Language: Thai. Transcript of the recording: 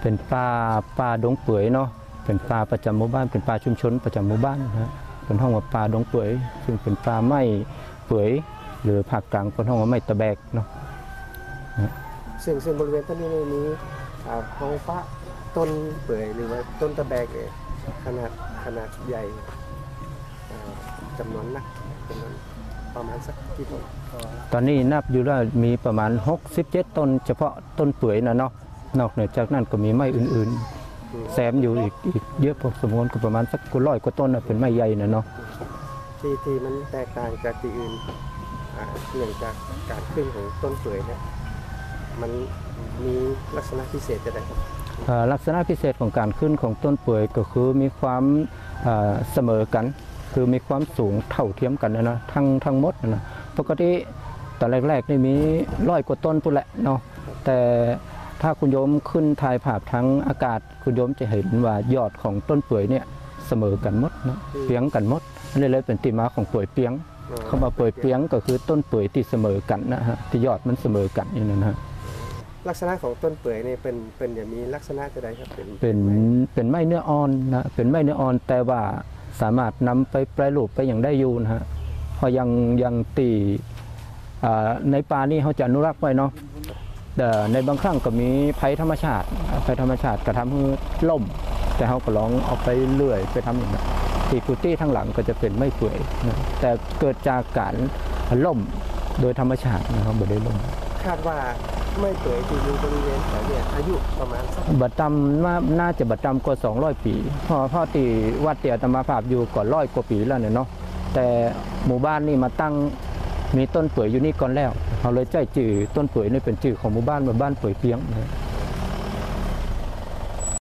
เป็นป่าป่าดงเปื่อยเนาะเป็นป่าประจำหมู่บ้าน เป็นป่าชุมชนประจำหมู่บ้านนะฮะเป็นห้องว่าป่าดงเปื่อยซึ่งเป็นป่าไม้เปื่อยหรือภาคกลางเป็นห้องว่าไม้ตะแบกเนาะซึ่งซึ่งบริเวณต้นนี้นี่มีอ่าห้องฟ้าต้นเปื่อยหรือว่าต้นตะแบกเนี่ยขนาดขนาดใหญ่อ่าจำนวนนักจำนวนประมาณสักกี่ต้นตอนนี้นับอยู่แล้วมีประมาณ 67 ต้น เฉพาะต้นเปื่อยนะเนาะ นอกเหนือจากนั้นก็มีไม้อื่นอืมๆแซมอยู่อีกอีกเยอะพอสมควรก็ประมาณสักร้อยกว่าต้นนะเป็นไม้ใหญ่นะเนาะที่ที่มันแตกต่างจากที่อื่นอ่าเนื่องจากการขึ้นของต้นเปื่อยเนี่ยมันมีลักษณะพิเศษอะไรครับเอ่อลักษณะพิเศษของการขึ้นของต้นเปื่อยก็คือมีความเอ่อเสมอกัน คือมีความสูงเท่าเทียมกันนะนะทั้งทั้งหมดนะนะปกติตอนแรกๆนี่มีร้อยกว่าต้นปุ่นแหละเนาะแต่ ถ้าคุณโยมขึ้นถ่ายภาพทั้งอากาศคุณโยมจะเห็นว่ายอดของต้นเปื่อยเนี่ยเสมอกันหมดนะเปียงกันหมดอันนี้เลยเป็นที่มาของเปื่อยเปียงคำว่าเปื่อยเปียงก็คือต้นเปื่อยที่เสมอกันนะฮะที่ยอดมันเสมอกันอย่างนั้นนะฮะลักษณะของต้นเปื่อยเนี่ยเป็นเป็นอย่างมีลักษณะจะใดครับเป็นเป็นเป็นไม้เนื้ออ่อนนะเป็นไม้เนื้ออ่อนแต่ว่าสามารถนำไปแปรรูปไปอย่างได้อยู่นะฮะเพราะยังยังตีอ่าในป่านี่เขาจะอนุรักษ์ไว้เนาะ แต่ในบางครั้งก็มีภัยธรรมชาติภัยธรรมชาติกระทำให้ล่ม แต่เขาก็ลองเอาไปเลื่อยไปทำอย่างนั้นตีกุตี้ทั้งหลังก็จะเป็นไม้เปื่อยนะแต่เกิดจากการล่มโดยธรรมชาตินะครับไม่ได้ล่มคาดว่าไม่เปื่อยที่อยู่บริเวณแถวเนี่ยอายุประมาณสักบัตรดำน่าน่าจะบัตรดำกว่า200 ปีเพราะพ่อตีวัดเตียตมาภาพอยู่ก่อนร้อยกว่าปีแล้วเนี่ยเนาะแต่หมู่บ้านนี่มาตั้งมีต้นเปื่อยอยู่นี่ก่อนแล้ว เขาเลยใจจื่อต้นเปื่อยนี่เป็นจื่อของหมู่บ้านหมู่บ้านเปื่อยเปียงนะ